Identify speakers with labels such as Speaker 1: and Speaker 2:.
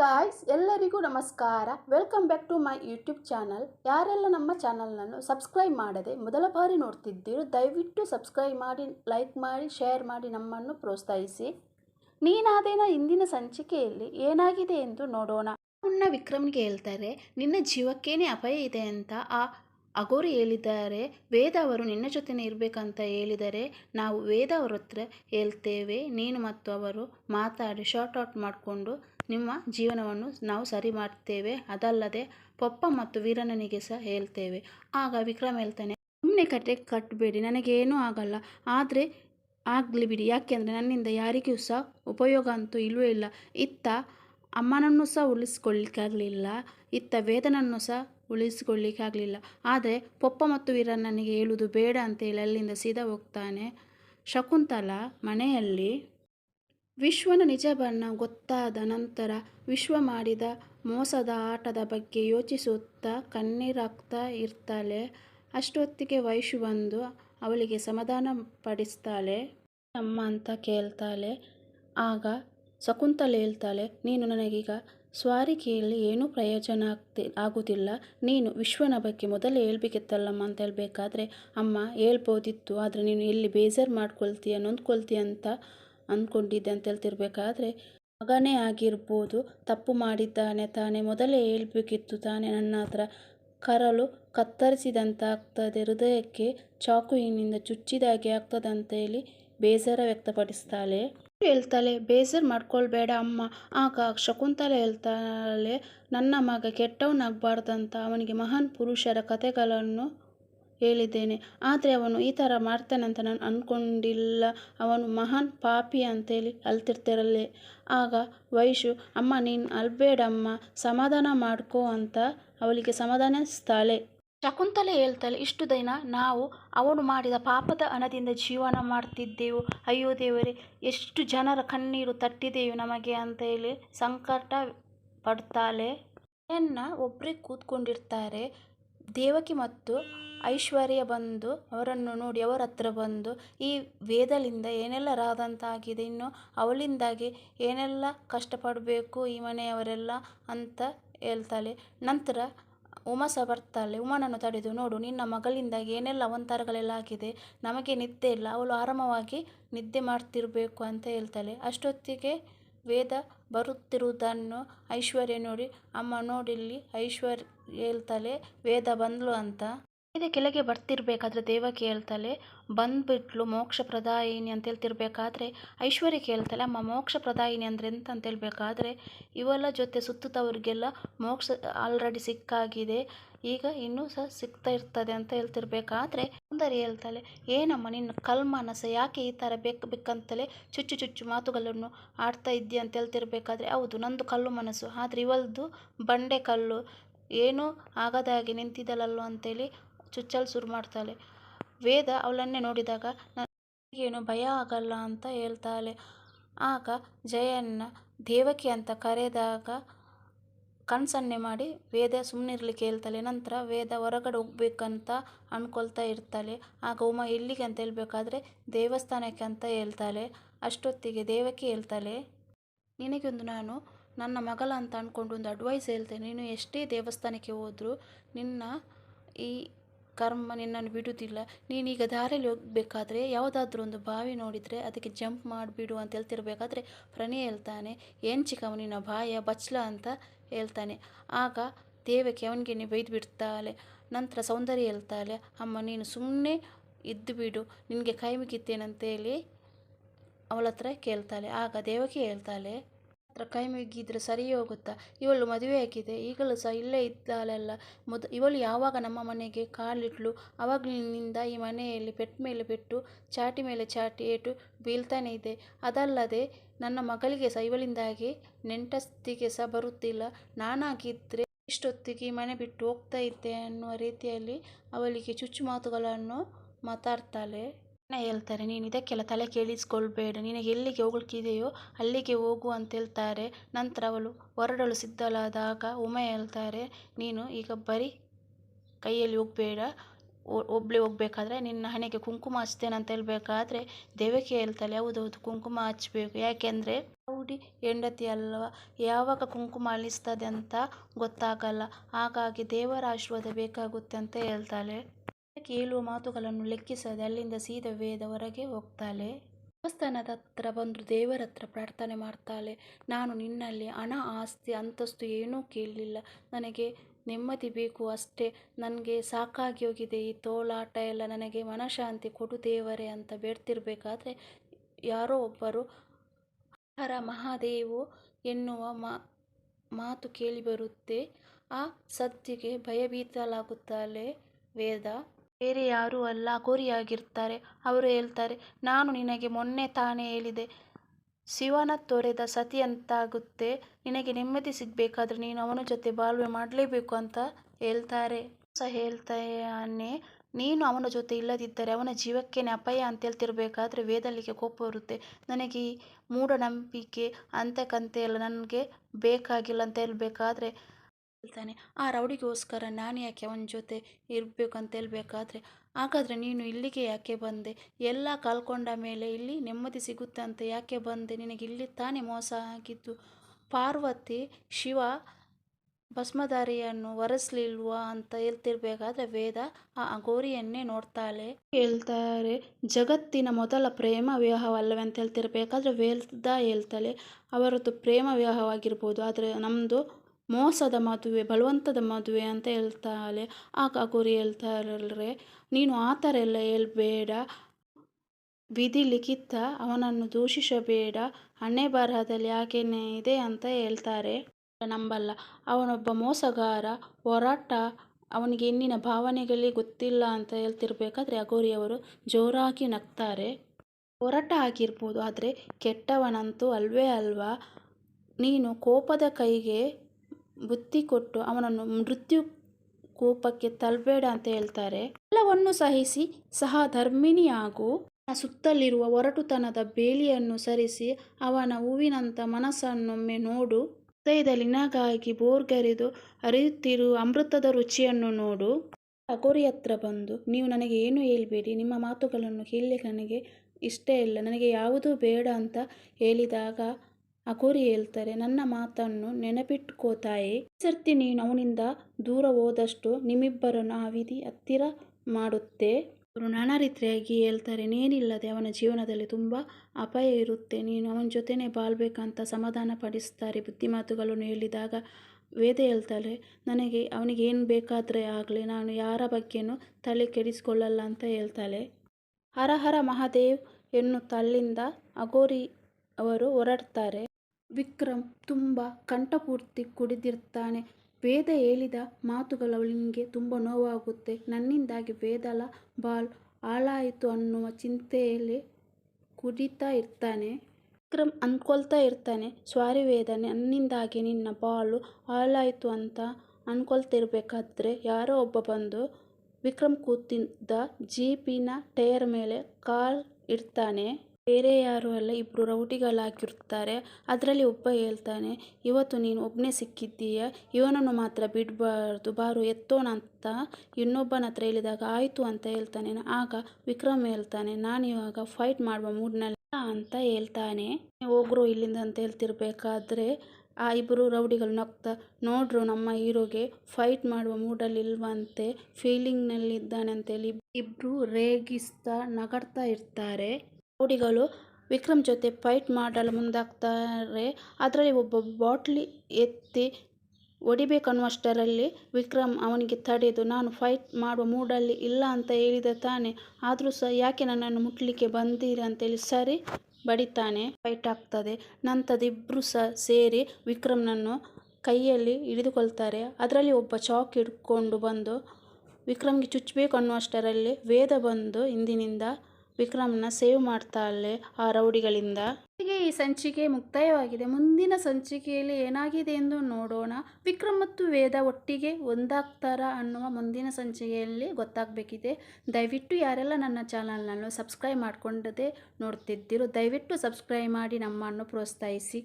Speaker 1: Guys ಎಲ್ಲರಿಗೂ ನಮಸ್ಕಾರ. Welcome back to my YouTube channel ಯಾರೆಲ್ಲ ನಮ್ಮ ಚಾನಲ್ನನ್ನು ಸಬ್ಸ್ಕ್ರೈಬ್ ಮಾಡದೆ ಮೊದಲ ಬಾರಿ ನೋಡ್ತಿದ್ದೀರೋ, ದಯವಿಟ್ಟು ಸಬ್ಸ್ಕ್ರೈಬ್ ಮಾಡಿ ಲೈಕ್ ಮಾಡಿ ಶೇರ್ ಮಾಡಿ ನಮ್ಮನ್ನು ಪ್ರೋತ್ಸಾಹಿಸಿ. ನೀನಾದೇನ ಇಂದಿನ ಸಂಚಿಕೆಯಲ್ಲಿ ಏನಾಗಿದೆ ಎಂದು ನೋಡೋಣ. ಮುನ್ನ ವಿಕ್ರಮ್ಗೆ ಹೇಳ್ತಾರೆ, ನಿನ್ನ ಜೀವಕ್ಕೇನೆ ಅಪಾಯ ಇದೆ ಅಂತ ಆ ಅಗೋರು ಹೇಳಿದ್ದಾರೆ. ವೇದ ಅವರು ನಿನ್ನ ಜೊತೆನೇ ಇರಬೇಕಂತ ಹೇಳಿದರೆ ನಾವು ವೇದ ಅವ್ರ ಹತ್ರ ಹೇಳ್ತೇವೆ. ನೀನು ಮತ್ತು ಅವರು ಮಾತಾಡಿ ಶಾರ್ಟ್ ಔಟ್ ಮಾಡಿಕೊಂಡು ನಿಮ್ಮ ಜೀವನವನ್ನು ನಾವು ಸರಿ ಮಾಡ್ತೇವೆ. ಅದಲ್ಲದೆ ಪಪ್ಪ ಮತ್ತು ವೀರಣ್ಣನಿಗೆ ಸಹ ಹೇಳ್ತೇವೆ. ಆಗ ವಿಕ್ರಮ್ ಹೇಳ್ತಾನೆ ಸುಮ್ಮನೆ ಕಟ್ಟೆ ಕಟ್ಟಬೇಡಿ ನನಗೇನೂ ಆಗಲ್ಲ. ಆದರೆ ಆಗಲಿ ಬಿಡಿ. ಯಾಕೆಂದರೆ ನನ್ನಿಂದ ಯಾರಿಗೂ ಸಹ ಉಪಯೋಗ ಅಂತೂ ಇಲ್ಲವೇ ಇಲ್ಲ. ಇತ್ತ ಅಮ್ಮನನ್ನು ಸಹ ಉಳಿಸ್ಕೊಳ್ಳಿಕ್ಕಾಗಲಿಲ್ಲ. ಇತ್ತ ವೇದನನ್ನು ಸಹ ಉಳಿಸ್ಕೊಳ್ಳಿಕ್ಕಾಗಲಿಲ್ಲ. ಆದರೆ ಪೊಪ್ಪ ಮತ್ತು ವೀರಣ್ಣನಿಗೆ ಹೇಳುವುದು ಬೇಡ ಅಂತೇಳಿ ಅಲ್ಲಿಂದ ಸೀದಾ ಹೋಗ್ತಾನೆ. ಶಕುಂತಲ ಮನೆಯಲ್ಲಿ ವಿಶ್ವನ ನಿಜ ಬಣ್ಣ ಗೊತ್ತಾದ ನಂತರ ವಿಶ್ವ ಮಾಡಿದ ಮೋಸದ ಆಟದ ಬಗ್ಗೆ ಯೋಚಿಸುತ್ತಾ ಕಣ್ಣೀರಾಗ್ತಾ ಇರ್ತಾಳೆ. ಅಷ್ಟೊತ್ತಿಗೆ ವಯಸ್ಸು ಬಂದು ಅವಳಿಗೆ ಸಮಾಧಾನ ಪಡಿಸ್ತಾಳೆ. ಅಮ್ಮ ಅಂತ ಕೇಳ್ತಾಳೆ. ಆಗ ಶಕುಂತಲೆ ಹೇಳ್ತಾಳೆ, ನೀನು ನನಗೀಗ ಸ್ವಾರಿ ಕೇಳಿ ಏನೂ ಪ್ರಯೋಜನ ಆಗ್ತಿ ಆಗುವುದಿಲ್ಲ ನೀನು ವಿಶ್ವನ ಬಗ್ಗೆ ಮೊದಲೇ ಹೇಳ್ಬೇಕಿತ್ತಲ್ಲಮ್ಮ ಅಂತ ಹೇಳಬೇಕಾದ್ರೆ, ಅಮ್ಮ, ಹೇಳ್ಬೋದಿತ್ತು. ಆದರೆ ನೀನು ಎಲ್ಲಿ ಬೇಜಾರು ಮಾಡ್ಕೊಳ್ತೀಯ, ನೊಂದ್ಕೊಳ್ತೀಯ ಅಂತ ಅಂದ್ಕೊಂಡಿದ್ದೆ ಅಂತ ಹೇಳ್ತಿರ್ಬೇಕಾದ್ರೆ ಮಗನೇ ಆಗಿರ್ಬೋದು, ತಪ್ಪು ಮಾಡಿದ್ದಾನೆ, ತಾನೇ ಮೊದಲೇ ಹೇಳ್ಬೇಕಿತ್ತು, ತಾನೇ ನನ್ನ ಹತ್ರ ಕರಳು ಕತ್ತರಿಸಿದಂತಾಗ್ತದೆ, ಹೃದಯಕ್ಕೆ ಚಾಕುವಿನಿಂದ ಚುಚ್ಚಿದಾಗೆ ಆಗ್ತದೆ ಅಂತ ಹೇಳಿ ಬೇಸರ ವ್ಯಕ್ತಪಡಿಸ್ತಾಳೆ. ಹೇಳ್ತಾಳೆ ಬೇಜಾರು ಮಾಡ್ಕೊಳ್ಬೇಡ ಅಮ್ಮ. ಆಗ ಶಕುಂತಲೆ ಹೇಳ್ತಾಳೆ, ನನ್ನ ಮಗ ಕೆಟ್ಟವನಾಗಬಾರ್ದಂತ, ಅವನಿಗೆ ಮಹಾನ್ ಪುರುಷರ ಕಥೆಗಳನ್ನು ಹೇಳಿದ್ದೇನೆ. ಆದರೆ ಅವನು ಈ ಥರ ಮಾಡ್ತಾನಂತ ನಾನು ಅಂದ್ಕೊಂಡಿಲ್ಲ ಅವನು ಮಹಾನ್ ಪಾಪಿ ಅಂತೇಳಿ ಅಲ್ತಿರ್ತಿರಲ್ಲೇ. ಆಗ ವೈಶು, ಅಮ್ಮ, ನೀನು ಅಲ್ಬೇಡಮ್ಮ, ಸಮಾಧಾನ ಮಾಡ್ಕೋ ಅಂತ ಅವಳಿಗೆ ಸಮಾಧಾನಿಸ್ತಾಳೆ ಶಕುಂತಲೆ ಹೇಳ್ತಾಳೆ, ಇಷ್ಟು ದಿನ ನಾವು ಅವನು ಮಾಡಿದ ಪಾಪದ ಹಣದಿಂದ ಜೀವನ ಮಾಡ್ತಿದ್ದೆವು. ಅಯ್ಯೋ ದೇವರೇ, ಎಷ್ಟು ಜನರ ಕಣ್ಣೀರು ತಟ್ಟಿದೆಯೋ ನಮಗೆ ಅಂತ ಹೇಳಿ ಸಂಕಟ ಪಡ್ತಾಳೆ. ಎನ್ನ ಒಬ್ಬರೇ ಕೂತ್ಕೊಂಡಿರ್ತಾರೆ. ದೇವಕಿ ಮತ್ತು ಐಶ್ವರ್ಯ ಬಂದು ಅವರನ್ನು ನೋಡಿ ಅವರ ಹತ್ರ ಬಂದು, ಈ ವೇದಲಿಂದ ಏನೆಲ್ಲ ರಾದಂತಾಗಿದೆ, ಇನ್ನು ಅವಳಿಂದಾಗಿ ಏನೆಲ್ಲ ಕಷ್ಟಪಡಬೇಕು ಈ ಮನೆಯವರೆಲ್ಲ ಅಂತ ಹೇಳ್ತಾಳೆ. ನಂತರ ಉಮಾ ಸಹ ಬರ್ತಾಳೆ, ಉಮನನ್ನು ತಡೆದು, ನೋಡು, ನಿನ್ನ ಮಗಳಿಂದಾಗಿ ಏನೆಲ್ಲ ಅವಂತರಗಳೆಲ್ಲ ಆಗಿದೆ, ನಮಗೆ ನಿದ್ದೆ ಇಲ್ಲ, ಅವಳು ಆರಾಮವಾಗಿ ನಿದ್ದೆ ಮಾಡ್ತಿರಬೇಕು ಅಂತ ಹೇಳ್ತಾಳೆ. ಅಷ್ಟೊತ್ತಿಗೆ ವೇದ ಬರುತ್ತಿರುವುದನ್ನು ಐಶ್ವರ್ಯ ನೋಡಿ ಅಮ್ಮ ನೋಡಿಲ್ಲಿ ಐಶ್ವರ್ಯ ಹೇಳ್ತಾಳೆ ವೇದ ಬಂದ್ಲು ಅಂತ. ವೇದ ಕೆಳಗೆ ಬರ್ತಿರ್ಬೇಕಾದ್ರೆ ದೇವಕಿ ಹೇಳ್ತಾಳೆ, ಬಂದ್ಬಿಟ್ಲು ಮೋಕ್ಷ ಪ್ರದಾಯಿನಿ ಅಂತ ಹೇಳ್ತಿರ್ಬೇಕಾದ್ರೆ ಐಶ್ವರ್ಯ ಕೇಳ್ತಾಳೆ, ಅಮ್ಮ ಮೋಕ್ಷ ಪ್ರದಾಯಿನಿ ಅಂದರೆ ಎಂತ ಅಂತ ಹೇಳ್ಬೇಕಾದ್ರೆ ಇವೆಲ್ಲ ಜೊತೆ ಸುತ್ತದವ್ರಿಗೆಲ್ಲ ಮೋಕ್ಷ ಆಲ್ರೆಡಿ ಸಿಕ್ಕಾಗಿದೆ, ಈಗ ಇನ್ನೂ ಸಹ ಸಿಗ್ತಾ ಇರ್ತದೆ ಅಂತ ಹೇಳ್ತಿರ್ಬೇಕಾದ್ರೆ ಸುಂದರಿ ಹೇಳ್ತಾಳೆ, ಏನಮ್ಮ ನಿನ್ನ ಕಲ್ಮಾನಸ ಯಾಕೆ ಈ ಥರ ಬೇಕು ಬೇಕಂತಲೇ ಚುಚ್ಚು ಚುಚ್ಚು ಮಾತುಗಳನ್ನು ಆಡ್ತಾ ಇದ್ದೀಯ ಅಂತ ಹೇಳ್ತಿರ್ಬೇಕಾದ್ರೆ ಹೌದು ನಂದು ಕಲ್ಲು ಮನಸ್ಸು, ಆದರೆ ಇವಳದು ಬಂಡೆ ಕಲ್ಲು, ಏನೂ ಆಗದಾಗಿ ನಿಂತಿದ್ದಲಲ್ಲೋ ಅಂತೇಳಿ ಚುಚ್ಚಲು ಶುರು ಮಾಡ್ತಾಳೆ. ವೇದ ಅವಳನ್ನೇ ನೋಡಿದಾಗ, ನನಗೇನು ಭಯ ಆಗಲ್ಲ ಅಂತ ಹೇಳ್ತಾಳೆ. ಆಗ ಜಯನ್ನ ದೇವಕಿ ಅಂತ ಕರೆದಾಗ ಕಣ್ಸನ್ನೆ ಮಾಡಿ ವೇದ ಸುಮ್ಮನಿರ್ಲಿಕ್ಕೆ ಹೇಳ್ತಾಳೆ ನಂತರ ವೇದ ಹೊರಗಡೆ ಹೋಗ್ಬೇಕಂತ ಅಂದ್ಕೊಳ್ತಾ ಇರ್ತಾಳೆ. ಆಗ ಉಮಾ, ಎಲ್ಲಿಗೆ ಅಂತ ಹೇಳ್ಬೇಕಾದ್ರೆ ದೇವಸ್ಥಾನಕ್ಕೆ ಅಂತ ಹೇಳ್ತಾಳೆ. ಅಷ್ಟೊತ್ತಿಗೆ ದೇವಕಿ ಹೇಳ್ತಾಳೆ, ನಿನಗೊಂದು ನಾನು ನನ್ನ ಮಗಳ ಅಂತ ಅಂದ್ಕೊಂಡು ಒಂದು ಅಡ್ವೈಸ್ ಹೇಳ್ತೇನೆ. ನೀನು ಎಷ್ಟೇ ದೇವಸ್ಥಾನಕ್ಕೆ ಹೋದರೂ ನಿನ್ನ ಈ ಕರ್ಮ ನಿನ್ನನ್ನು ಬಿಡುವುದಿಲ್ಲ. ನೀನೀಗ ದಾರಿಯಲ್ಲಿ ಹೋಗಬೇಕಾದ್ರೆ ಯಾವುದಾದ್ರೂ ಒಂದು ಬಾವಿ ನೋಡಿದರೆ ಅದಕ್ಕೆ ಜಂಪ್ ಮಾಡಿಬಿಡು ಅಂತ ಹೇಳ್ತಿರ್ಬೇಕಾದ್ರೆ ಪ್ರಣಯ ಹೇಳ್ತಾನೆ. ಏನು ಚಿಕ್ಕವ ನಿನ್ನ ಬಾಯ? ಬಚ್ಚಲ ಅಂತ ಹೇಳ್ತಾನೆ. ಆಗ ದೇವಕ್ಕೆ ಅವನಿಗೆ ನೀ ಬೈದು ಬಿಡ್ತಾಳೆ. ನಂತರ ಸೌಂದರ್ಯ ಹೇಳ್ತಾಳೆ, ಅಮ್ಮ, ನೀನು ಸುಮ್ಮನೆ ಇದ್ದು ಬಿಡು. ನಿನಗೆ ಕೈ ಮುಗಿತೇನಂತೇಳಿ ಅವಳ ಹತ್ರ ಕೇಳ್ತಾಳೆ. ಆಗ ದೇವಕಿ ಹೇಳ್ತಾಳೆ ಕೈ ಮುಗಿದ್ರೆ ಸರಿ ಹೋಗುತ್ತಾ? ಇವಳು ಮದುವೆ ಆಗಿದೆ, ಈಗಲೂ ಸಹ ಇಲ್ಲೇ ಇದ್ದಾಳಲ್ಲ. ಮೊದ, ಇವಳು ಯಾವಾಗ ನಮ್ಮ ಮನೆಗೆ ಕಾಲಿಟ್ಲು? ಆವಾಗಲಿನಿಂದ ಈ ಮನೆಯಲ್ಲಿ ಪೆಟ್ ಮೇಲೆ ಪೆಟ್ಟು ಚಾಟಿ ಮೇಲೆ ಚಾಟಿ ಏಟು ಬೀಳ್ತಾನೆ ಇದೆ. ಅದಲ್ಲದೆ ನನ್ನ ಮಗಳಿಗೆ ಸಹ ಇವಳಿಂದಾಗಿ ನೆಂಟಸ್ತಿಗೆ ಸಹ ಬರುತ್ತಿಲ್ಲ. ನಾನಾಗಿದ್ದರೆ ಇಷ್ಟೊತ್ತಿಗೆ ಈ ಮನೆ ಬಿಟ್ಟು ಹೋಗ್ತಾ ಇದ್ದೆ ಅನ್ನುವ ರೀತಿಯಲ್ಲಿ ಅವಳಿಗೆ ಚುಚ್ಚು ಮಾತುಗಳನ್ನು ಮಾತಾಡ್ತಾಳೆ. ಹೇಳ್ತಾರೆ, ನೀನು ಇದಕ್ಕೆಲ್ಲ ತಲೆ ಕೇಳಿಸ್ಕೊಳ್ಬೇಡ ನಿನಗೆ ಎಲ್ಲಿಗೆ ಹೋಗಲಿಕ್ಕಿದೆಯೋ ಅಲ್ಲಿಗೆ ಹೋಗು ಅಂತ ಹೇಳ್ತಾರೆ. ನಂತರ ಅವಳು ಹೊರಡಲು ಸಿದ್ಧಳಾದಾಗ ಉಮೆ ಹೇಳ್ತಾರೆ, ನೀನು ಈಗ ಬರೀ ಕೈಯಲ್ಲಿ ಹೋಗಬೇಡ. ಒ- ಒಬ್ಳೆ ಹೋಗ್ಬೇಕಾದ್ರೆ ನಿನ್ನ ಹಣೆಗೆ ಕುಂಕುಮ ಹಚ್ತೇನೆ ಅಂತ ಹೇಳಬೇಕಾದ್ರೆ ದೇವಕಿ ಹೇಳ್ತಾಳೆ, ಹೌದೌದು, ಕುಂಕುಮ ಹಚ್ಬೇಕು. ಯಾಕೆಂದರೆ ರೌಡಿ ಹೆಂಡತಿ ಅಲ್ವಾ? ಯಾವಾಗ ಕುಂಕುಮ ಅಳಿಸ್ತದೆ ಅಂತ ಗೊತ್ತಾಗಲ್ಲ. ಹಾಗಾಗಿ ದೇವರ ಆಶೀರ್ವಾದ ಬೇಕಾಗುತ್ತೆ ಅಂತ ಹೇಳ್ತಾಳೆ. ದೇವಕಿ ಹೇಳುವ ಮಾತುಗಳನ್ನು ಲೆಕ್ಕಿಸದೆ ಅಲ್ಲಿಂದ ಸೀದಾ ವೇದವರೆಗೆ ಹೋಗ್ತಾಳೆ. ದೇವಸ್ಥಾನದ ಹತ್ರ ಬಂದು ದೇವರ ಹತ್ರ ಪ್ರಾರ್ಥನೆ ಮಾಡ್ತಾಳೆ. ನಾನು ನಿನ್ನಲ್ಲಿ ಹಣ, ಆಸ್ತಿ, ಅಂತಸ್ತು ಏನೂ ಕೇಳಲಿಲ್ಲ. ನನಗೆ ನೆಮ್ಮದಿ ಬೇಕು ಅಷ್ಟೇ. ನನಗೆ ಸಾಕಾಗಿ ಹೋಗಿದೆ ಈ ತೋಳಾಟ ಎಲ್ಲ. ನನಗೆ ಮನಃಶಾಂತಿ ಕೊಡು ದೇವರೇ ಅಂತ ಬೇಡ್ತಿರ್ಬೇಕಾದ್ರೆ ಯಾರೋ ಒಬ್ಬರು, ಹರ ಮಹಾದೇವು ಎನ್ನುವ ಮಾತು ಕೇಳಿಬರುತ್ತೆ ಆ ಸದ್ದಿಗೆ ಭಯಭೀತಲಾಗುತ್ತಾಳೆ ವೇದ. ಬೇರೆ ಯಾರೂ ಅಲ್ಲ, ಅಘೋರಿಯಾಗಿರ್ತಾರೆ. ಅವರು ಹೇಳ್ತಾರೆ, ನಾನು ನಿನಗೆ ಮೊನ್ನೆ ತಾನೇ ಹೇಳಿದೆ, ಶಿವನ ತೊರೆದ ಸತಿ ಅಂತಾಗುತ್ತೆ. ನಿನಗೆ ನೆಮ್ಮದಿ ಸಿಗಬೇಕಾದ್ರೆ ನೀನು ಅವನ ಜೊತೆ ಬಾಳ್ವೆ ಮಾಡಲೇಬೇಕು ಅಂತ ಹೇಳ್ತಾರೆ. ಸಹ ಹೇಳ್ತಾನೆ, ನೀನು ಅವನ ಜೊತೆ ಇಲ್ಲದಿದ್ದರೆ ಅವನ ಜೀವಕ್ಕೇನೆ ಅಪಾಯ ಅಂತ ಹೇಳ್ತಿರ್ಬೇಕಾದ್ರೆ ವೇದಲ್ಲಿಗೆ ಕೋಪ ಬರುತ್ತೆ. ನನಗೆ ಈ ಮೂಢನಂಬಿಕೆ ಅಂತಕ್ಕಂತೆ ಎಲ್ಲ ನನಗೆ ಬೇಕಾಗಿಲ್ಲ ಅಂತ ಹೇಳ್ಬೇಕಾದ್ರೆ ಹೇಳ್ತಾನೆ, ಆ ರೌಡಿಗೋಸ್ಕರ ನಾನು ಯಾಕೆ ಅವನ ಜೊತೆ ಇರಬೇಕು ಅಂತ ಹೇಳ್ಬೇಕಾದ್ರೆ, ಹಾಗಾದರೆ ನೀನು ಇಲ್ಲಿಗೆ ಯಾಕೆ ಬಂದೆ? ಎಲ್ಲ ಕಲ್ಕೊಂಡ ಮೇಲೆ ಇಲ್ಲಿ ನೆಮ್ಮದಿ ಸಿಗುತ್ತೆ ಅಂತ ಯಾಕೆ ಬಂದೆ? ನಿನಗೆ ಇಲ್ಲಿ ತಾನೇ ಮೋಸ ಆಗಿದ್ದು. ಪಾರ್ವತಿ, ಶಿವ, ಭಸ್ಮಧಾರಿಯನ್ನು ಒರೆಸ್ಲಿಲ್ವಾ ಅಂತ ಹೇಳ್ತಿರ್ಬೇಕಾದ್ರೆ ವೇದ ಆ ಗೋರಿಯನ್ನೇ ನೋಡ್ತಾಳೆ. ಹೇಳ್ತಾರೆ, ಜಗತ್ತಿನ ಮೊದಲ ಪ್ರೇಮ ವಿವಾಹವಲ್ಲವೇ ಅಂತ ಹೇಳ್ತಿರ್ಬೇಕಾದ್ರೆ ವೇದ ಹೇಳ್ತಾಳೆ ಅವರದ್ದು ಪ್ರೇಮ ವಿವಾಹವಾಗಿರ್ಬೋದು. ಆದರೆ ನಮ್ಮದು ಮೋಸದ ಮದುವೆ ಬಲವಂತದ ಮದುವೆ ಅಂತ ಹೇಳ್ತಾಳೆ. ಆ ಅಘೋರಿ ಹೇಳ್ತಾರಲ್ರೆ, ನೀನು ಆ ಥರ ಎಲ್ಲ ಹೇಳ್ಬೇಡ. ವಿಧಿ ಲಿಖಿತ, ಅವನನ್ನು ದೂಷಿಸಬೇಡ. ಹಣೆ ಬರಹದಲ್ಲಿ ಯಾಕೆನೇ ಇದೆ ಅಂತ ಹೇಳ್ತಾರೆ. ನಂಬಲ್ಲ. ಅವನೊಬ್ಬ ಮೋಸಗಾರ, ಹೋರಾಟ ಅವನಿಗೆ ಹೆಣ್ಣಿನ ಭಾವನೆಗಳಿಗೆ ಗೊತ್ತಿಲ್ಲ ಅಂತ ಹೇಳ್ತಿರ್ಬೇಕಾದ್ರೆ ಅಗೋರಿಯವರು ಜೋರಾಗಿ ನಗ್ತಾರೆ. ಹೊರಟ ಆಗಿರ್ಬೋದು, ಆದರೆ ಕೆಟ್ಟವನಂತೂ ಅಲ್ವೇ ಅಲ್ವಾ? ನೀನು ಕೋಪದ ಕೈಗೆ ಬುತ್ತಿ ಕೊಟ್ಟು ಅವನನ್ನು ಮೃತ್ಯು ಕೋಪಕ್ಕೆ ತಲ್ಬೇಡ ಅಂತ ಹೇಳ್ತಾರೆ. ಎಲ್ಲವನ್ನು ಸಹಿಸಿ ಸಹ ಧರ್ಮಿಣಿಯಾಗು ಸುತ್ತಲಿರುವ ಒರಟುತನದ ಬೇಲಿಯನ್ನು ಸರಿಸಿ ಅವನ ಹೂವಿನಂಥ ಮನಸ್ಸನ್ನೊಮ್ಮೆ ನೋಡು, ಹೃದಯದಲ್ಲಿ ನಿನಗಾಗಿ ಬೋರ್ಗರೆದು ಹರಿಯುತ್ತಿರುವ ಅಮೃತದ ರುಚಿಯನ್ನು ನೋಡು. ಅಗೋರಿ ಹತ್ರ ಬಂದು, ನೀವು ನನಗೆ ಏನು ಹೇಳಬೇಡಿ? ನಿಮ್ಮ ಮಾತುಗಳನ್ನು ಕೇಳಲಿಕ್ಕೆ ನನಗೆ ಇಷ್ಟ ಇಲ್ಲ. ನನಗೆ ಯಾವುದೂ ಬೇಡ ಅಂತ ಹೇಳಿದಾಗ ಅಘೋರಿ ಹೇಳ್ತಾರೆ, ನನ್ನ ಮಾತನ್ನು ನೆನಪಿಟ್ಕೋತಾಯೇ ಸರ್ತಿ ನೀನು ಅವನಿಂದ ದೂರ ಹೋದಷ್ಟು ನಿಮ್ಮಿಬ್ಬರನ್ನು ಆ ವಿಧಿ ಹತ್ತಿರ ಮಾಡುತ್ತೆ? ಅವರು ನಾನಾ ರೀತಿಯಾಗಿ ಹೇಳ್ತಾರೆ, ನೀನಿಲ್ಲದೆ ಅವನ ಜೀವನದಲ್ಲಿ ತುಂಬ ಅಪಾಯ ಇರುತ್ತೆ. ನೀನು ಅವನ ಜೊತೆನೇ ಬಾಳ್ಬೇಕಂತ ಸಮಾಧಾನ ಪಡಿಸ್ತಾರೆ. ಬುದ್ಧಿಮಾತುಗಳನ್ನು ಹೇಳಿದಾಗ ವೇದ ಹೇಳ್ತಾಳೆ, ನನಗೆ ಅವನಿಗೆ ಏನು ಬೇಕಾದರೆ ಆಗಲಿ, ನಾನು ಯಾರ ಬಗ್ಗೆನೂ ತಲೆ ಕೆಡಿಸ್ಕೊಳ್ಳಲ್ಲ ಅಂತ ಹೇಳ್ತಾಳೆ. ಹರ ಹರ ಮಹಾದೇವ್ ಎನ್ನುತ್ತ ಅಲ್ಲಿಂದ ಅಘೋರಿ ಅವರು ಹೊರಡ್ತಾರೆ. ವಿಕ್ರಮ್ ತುಂಬ ಕಂಠಪೂರ್ತಿ ಕುಡಿದಿರ್ತಾನೆ. ವೇದ ಹೇಳಿದ ಮಾತುಗಳು ಅವಳಿಗೆ ತುಂಬ ನೋವಾಗುತ್ತೆ. ನನ್ನಿಂದಾಗಿ ವೇದಲ ಬಾಲ್ ಹಾಳಾಯಿತು ಅನ್ನುವ ಚಿಂತೆಯಲ್ಲಿ ಕುಡಿತಾ ಇರ್ತಾನೆ. ವಿಕ್ರಮ್ ಅಂದ್ಕೊಳ್ತಾ ಇರ್ತಾನೆ, ಸ್ವಾರಿ ವೇದ, ನನ್ನಿಂದಾಗಿ ನಿನ್ನ ಬಾಳು ಹಾಳಾಯಿತು ಅಂತ ಅಂದ್ಕೊಳ್ತಿರ್ಬೇಕಾದ್ರೆ ಯಾರೋ ಒಬ್ಬ ಬಂದು ವಿಕ್ರಮ್ ಕೂತಿದ್ದ ಜೀಪಿನ ಟೈರ್ ಮೇಲೆ ಕಾಲ್ ಇಡ್ತಾನೆ. ಬೇರೆ ಯಾರು ಅಲ್ಲ ಇಬ್ಬರು ರೌಡಿಗಳಾಗಿರ್ತಾರೆ ಅದರಲ್ಲಿ ಒಬ್ಬ ಹೇಳ್ತಾನೆ, ಇವತ್ತು ನೀನು ಒಬ್ಬನೇ ಸಿಕ್ಕಿದ್ದೀಯ? ಇವನನ್ನು ಮಾತ್ರ ಬಿಡಬಾರ್ದು, ಬಾರು ಎತ್ತೋಣ ಅಂತ. ಇನ್ನೊಬ್ಬನ ಹತ್ರ ಹೇಳಿದಾಗ, ಆಯಿತು ಅಂತ ಹೇಳ್ತಾನೆ. ಆಗ ವಿಕ್ರಮ್ ಹೇಳ್ತಾನೆ, ನಾನು ಇವಾಗ ಫೈಟ್ ಮಾಡುವ ಮೂಡ್ನಲ್ಲಿ ಅಂತ ಹೇಳ್ತಾನೆ. ಹೋಗ್ರು ಇಲ್ಲಿಂದ ಅಂತ ಹೇಳ್ತಿರ್ಬೇಕಾದ್ರೆ, ಆ ಇಬ್ಬರು ರೌಡಿಗಳು ನಗ್ತಾ, ನೋಡ್ರು, ನಮ್ಮ ಹೀರೋಗೆ ಫೈಟ್ ಮಾಡುವ ಮೂಡಲ್ಲಿ ಇಲ್ವಂತೆ ಫೀಲಿಂಗ್ನಲ್ಲಿದ್ದಾನೆ ಅಂತೇಳಿ ಇಬ್ಬರು ರೇಗಿಸ್ತಾ ನಗಡ್ತಾ ಇರ್ತಾರೆ. ರೌಡಿಗಳು ವಿಕ್ರಮ್ ಜೊತೆ ಫೈಟ್ ಮಾಡಲು ಮುಂದಾಗ್ತಾರೆ. ಅದರಲ್ಲಿ ಒಬ್ಬ ಬಾಟ್ಲಿ ಎತ್ತಿ ಹೊಡಿಬೇಕನ್ನುವಷ್ಟರಲ್ಲಿ ವಿಕ್ರಮ್ ಅವನಿಗೆ ತಡೆದು, ನಾನು ಫೈಟ್ ಮಾಡುವ ಮೂಡಲ್ಲಿ ಇಲ್ಲ ಅಂತ ಹೇಳಿದ ತಾನೆ, ಆದರೂ ಸಹ ಯಾಕೆ ನನ್ನನ್ನು ಮುಟ್ಲಿಕ್ಕೆ ಬಂದಿರಿ ಅಂತೇಳಿ ಸರಿ ಬಡಿತಾನೆ. ಫೈಟ್ ಆಗ್ತದೆ. ನಂತರ ಇಬ್ಬರು ಸಹ ಸೇರಿ ವಿಕ್ರಮ್ನನ್ನು ಕೈಯಲ್ಲಿ ಹಿಡಿದುಕೊಳ್ತಾರೆ. ಅದರಲ್ಲಿ ಒಬ್ಬ ಚಾಕ್ ಹಿಡ್ಕೊಂಡು ಬಂದು, ವಿಕ್ರಮ್ಗೆ ಚುಚ್ಚಬೇಕು ಅನ್ನುವಷ್ಟರಲ್ಲಿ ವೇದ ಬಂದು ಹಿಂದಿನಿಂದ ವಿಕ್ರಮ್ನ ಸೇವ್ ಮಾಡ್ತಾಳೆ ಆ ರೌಡಿಗಳಿಂದ. ಹೀಗೆ ಈ ಸಂಚಿಕೆ ಮುಕ್ತಾಯವಾಗಿದೆ. ಮುಂದಿನ ಸಂಚಿಕೆಯಲ್ಲಿ ಏನಾಗಿದೆ ಎಂದು ನೋಡೋಣ. ವಿಕ್ರಮ್ ಮತ್ತು ವೇದ ಒಟ್ಟಿಗೆ ಒಂದಾಗ್ತಾರ ಅನ್ನುವ ಮುಂದಿನ ಸಂಚಿಕೆಯಲ್ಲಿ ಗೊತ್ತಾಗಬೇಕಿದೆ. ದಯವಿಟ್ಟು ಯಾರೆಲ್ಲ ನನ್ನ ಚಾನಲ್ನನ್ನು ಸಬ್ಸ್ಕ್ರೈಬ್ ಮಾಡಿಕೊಂಡದೆ ನೋಡ್ತಿದ್ದಿರೋ ದಯವಿಟ್ಟು ಸಬ್ಸ್ಕ್ರೈಬ್ ಮಾಡಿ ನಮ್ಮನ್ನು ಪ್ರೋತ್ಸಾಹಿಸಿ.